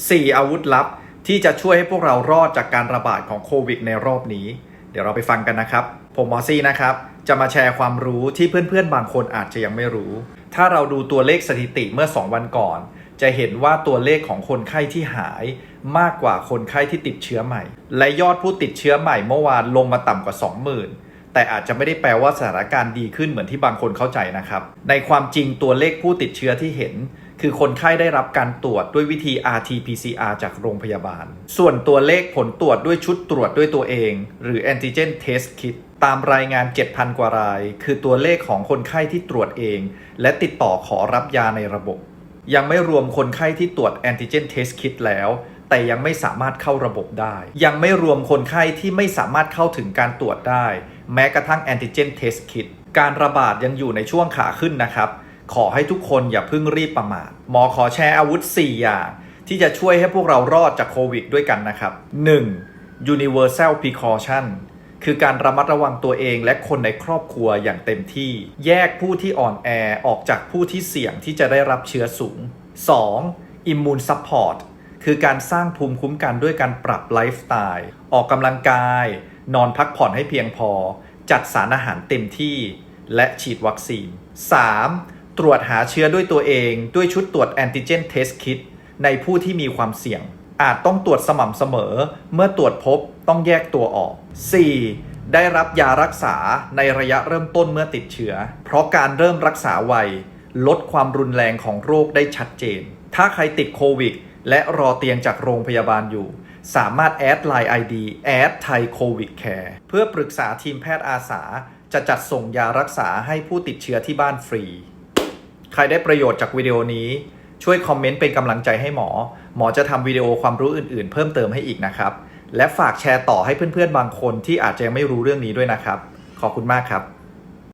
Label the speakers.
Speaker 1: 4 อาวุธลับ ที่จะช่วยให้พวกเรารอดจากการระบาดของโควิดในรอบนี้ เดี๋ยวเราไปฟังกันนะครับ ผมหมอซี่นะครับ จะมาแชร์ความรู้ที่เพื่อนๆ บางคนอาจจะยังไม่รู้ ถ้าเราดูตัวเลขสถิติเมื่อ 2 วันก่อน จะเห็นว่าตัวเลขของคนไข้ที่หายมากกว่าคนไข้ที่ติดเชื้อใหม่ และยอดผู้ติดเชื้อใหม่เมื่อวานลงมาต่ำกว่า 20,000แต่อาจจะไม่ได้แปลว่าสถานการณ์ดีขึ้นเหมือนที่บางคนเข้าใจนะครับ ในความจริงตัวเลขผู้ติดเชื้อที่เห็น คือคนไข้ได้รับการตรวจด้วยวิธี RT-PCR จากโรงพยาบาล ส่วนตัวเลขผลตรวจด้วยชุดตรวจด้วยตัวเอง หรือ Antigen Test Kit ตามรายงาน 7,000 กว่าราย คือตัวเลขของคนไข้ที่ตรวจเอง และติดต่อขอรับยาในระบบ ยังไม่รวมคนไข้ที่ตรวจ Antigen Test Kit แล้วแต่ยังไม่สามารถเข้าระบบได้ ยังไม่รวมคนไข้ที่ไม่สามารถเข้าถึงการตรวจได้ แม้กระทั่ง Antigen Test Kit การระบาดยังอยู่ในช่วงขาขึ้นนะครับ ขอให้ทุกคนอย่าเพิ่งรีบประมาทหมอขอแชร์อาวุธ 4 อย่าง ที่จะช่วยให้พวกเรารอดจากโควิดด้วยกันนะครับ 1. universal precaution คือการระมัดระวังตัวเองและคนในครอบครัวอย่างเต็มที่ แยกผู้ที่อ่อนแอออกจากผู้ที่เสี่ยงที่จะได้รับเชื้อสูง 2. immune support คือการสร้างภูมิคุ้มกันด้วยการปรับไลฟ์สไตล์ออกกำลังกาย นอนพักผ่อนให้เพียงพอ จัดสารอาหารเต็มที่ และฉีดวัคซีน 3. ตรวจหาเชื้อด้วยตัวเอง ด้วยชุดตรวจแอนติเจนเทสคิดในผู้ที่มีความเสี่ยง อาจต้องตรวจสม่ำเสมอ เมื่อตรวจพบต้องแยกตัวออก 4. ได้รับยารักษาในระยะเริ่มต้นเมื่อติดเชื้อ เพราะการเริ่มรักษาไว ลดความรุนแรงของโรคได้ชัดเจน ถ้าใครติดโควิด และรอเตียงจากโรงพยาบาลอยู่ สามารถแอดไลน์ ID แอดไทยโควิดแคร์เพื่อปรึกษาทีมแพทย์อาสา จะจัดส่งยารักษาให้ผู้ติดเชื้อที่บ้านฟรี ใครได้ประโยชน์จากวิดีโอนี้ ช่วยคอมเมนต์เป็นกำลังใจให้หมอ หมอจะทำวิดีโอความรู้อื่นๆ เพิ่มเติมให้อีกนะครับ และฝากแชร์ต่อให้เพื่อนๆบางคนที่อาจจะยังไม่รู้เรื่องนี้ด้วยนะครับ ขอบคุณมากครับ